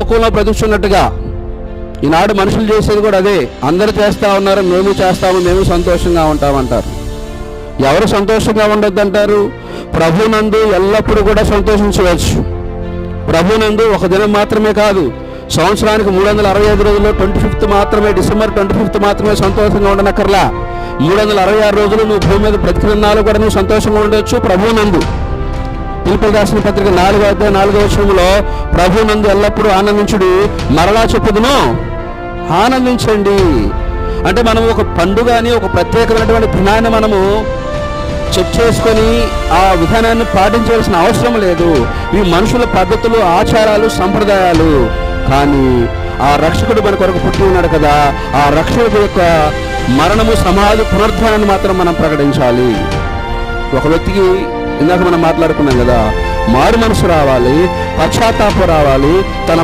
లోకంలో బ్రతుకుతున్నట్టుగా ఈనాడు మనుషులు చేసేది కూడా అదే. అందరు చేస్తా ఉన్నారు మేము చేస్తాము మేము సంతోషంగా ఉంటామంటారు. ఎవరు సంతోషంగా ఉండొద్దంటారు? ప్రభునందు ఎల్లప్పుడూ కూడా సంతోషించవచ్చు. ప్రభునందు ఒక దినం మాత్రమే కాదు సంవత్సరానికి మూడు వందల అరవై ఐదు రోజుల్లో ట్వంటీ ఫిఫ్త్ మాత్రమే డిసెంబర్ ట్వంటీ ఫిఫ్త్ మాత్రమే సంతోషంగా ఉండనక్కర్లా. మూడు వందల అరవై ఆరు రోజులు నువ్వు భూమి మీద బ్రతికినాలు కూడా నువ్వు సంతోషంగా ఉండొచ్చు ప్రభునందు. పిలుపులు రాసిన పత్రిక నాలుగో అధ్యాయ నాలుగో విషయంలో ప్రభునందు ఎల్లప్పుడూ ఆనందించుడు. మరలా చెప్పుదును ఆనందించండి. అంటే మనం ఒక పండుగ అని ఒక ప్రత్యేకమైనటువంటి దినాన్ని మనము చెక్ చేసుకొని ఆ విధానాన్ని పాటించవలసిన అవసరం లేదు. ఈ మనుషుల పద్ధతులు ఆచారాలు సంప్రదాయాలు. కానీ ఆ రక్షకుడు మన కొరకు పుట్టి ఉన్నాడు కదా ఆ రక్షకుడు యొక్క మరణము సమాధి పునరుద్ధానాన్ని మాత్రం మనం ప్రకటించాలి. ఒక వ్యక్తికి ఇందాక మనం మాట్లాడుకున్నాం కదా మారు మనసు రావాలి పశ్చాత్తాపం రావాలి తన